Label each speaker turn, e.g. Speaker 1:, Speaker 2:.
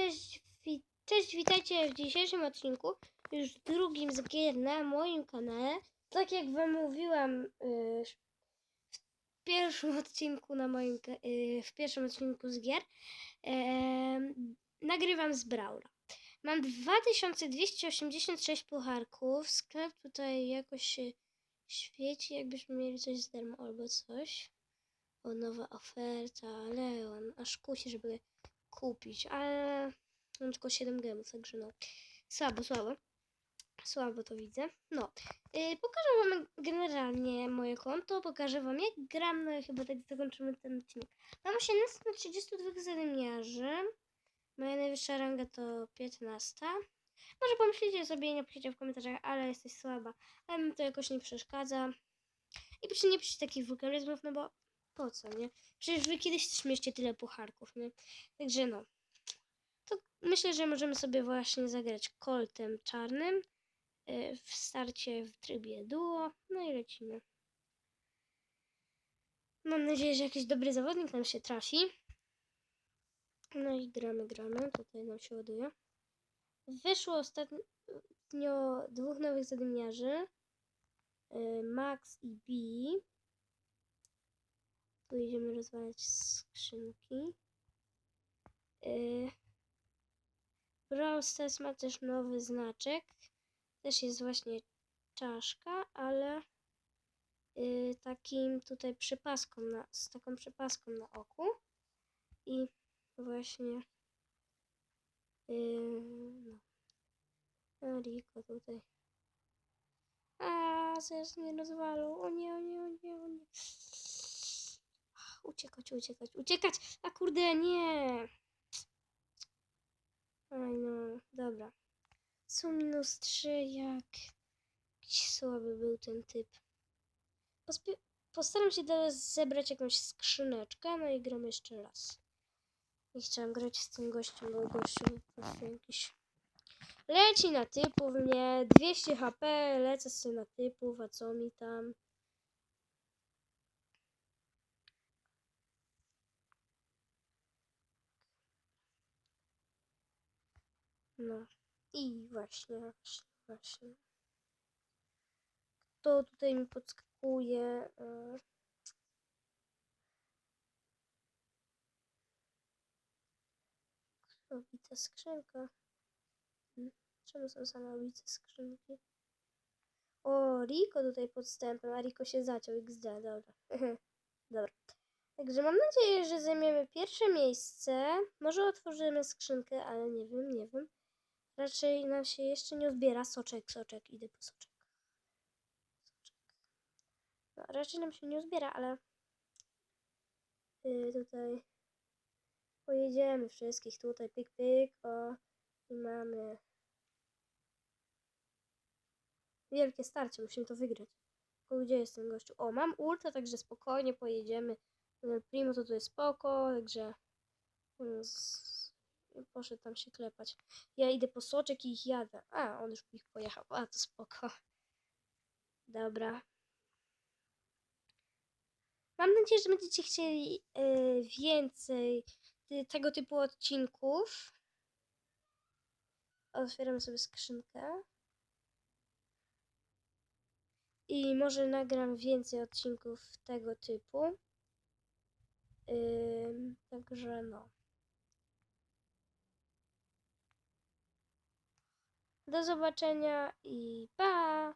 Speaker 1: cześć, wi- cześć, witajcie w dzisiejszym odcinku, już drugim z gier na moim kanale. Tak jak wam mówiłam y, w pierwszym odcinku na moim, ka- y, w pierwszym odcinku z gier, em, nagrywam z Brawla. Mam 2286 pucharków, sklep tutaj jakoś się świeci, jakbyśmy mieli coś z darmo albo coś. O, nowa oferta, Leon, aż kusi, żeby kupić, ale mam tylko 7 gemów, także no. Słabo, słabo. Słabo to widzę. No. Yy, pokażę wam generalnie moje konto, pokażę wam jak gram, no i chyba tak zakończymy ten odcinek. Mam 18 na 32 zadymiarzy. Moja najwyższa ranga to 15. Może pomyślicie sobie i napiszcie w komentarzach, ale jesteś słaba. Ale mi to jakoś nie przeszkadza. I proszę nie piszcie takich wulgaryzmów, no bo po co, nie? Przecież wy kiedyś też mieliście tyle pucharków, nie? Także no. To myślę, że możemy sobie właśnie zagrać koltem czarnym y, w starcie w trybie duo. No i lecimy. Mam nadzieję, że jakiś dobry zawodnik nam się trafi. No i gramy, gramy. Tutaj nam się ładuje. Wyszło ostatnio dwóch nowych zadymiarzy. y, Max i B. Idziemy rozwalać skrzynki. Yy. Brawl Stars ma też nowy znaczek. Też jest właśnie czaszka, ale yy, takim tutaj przypaską na, z taką przypaską na oku. I właśnie yy, no. A, Rico tutaj. A, zaraz mnie rozwalą. O nie, o nie, o nie, o nie. Uciekać, uciekać, uciekać! A kurde, nie! Aj no, dobra. Są minus 3, jak... Słaby był ten typ. Pospi- Postaram się teraz zebrać jakąś skrzyneczkę, no i gram jeszcze raz. Nie chciałam grać z tym gościem, bo gościu po prostu jakiś... Leci na typów mnie, 200 HP, lecę sobie na typów, a co mi tam? No. I właśnie, właśnie, właśnie. Kto tutaj mi podskakuje? E, Obica skrzynka. Hmm, Czemu są same obice skrzynki? O, Riko tutaj podstępem, a Riko się zaciął XD, dobra. dobra. Także mam nadzieję, że zajmiemy pierwsze miejsce. Może otworzymy skrzynkę, ale nie wiem, nie wiem. Raczej nam się jeszcze nie odbiera. Soczek, soczek, idę po soczek. Soczek. No, raczej nam się nie uzbiera, ale yy, tutaj pojedziemy wszystkich tutaj, pyk, pyk, o i mamy wielkie starcie, musimy to wygrać. Tylko gdzie jest ten gościu? O, mam ulta, także spokojnie pojedziemy. El Primo to tu jest spoko, także z- poszedł tam się klepać. Ja idę po soczek i ich jadę. A, on już ich pojechał. A, to spoko. Dobra. Mam nadzieję, że będziecie chcieli e, więcej tego typu odcinków. Otwieramy sobie skrzynkę. I może nagram więcej odcinków tego typu. Ym, także no. Do zobaczenia i pa!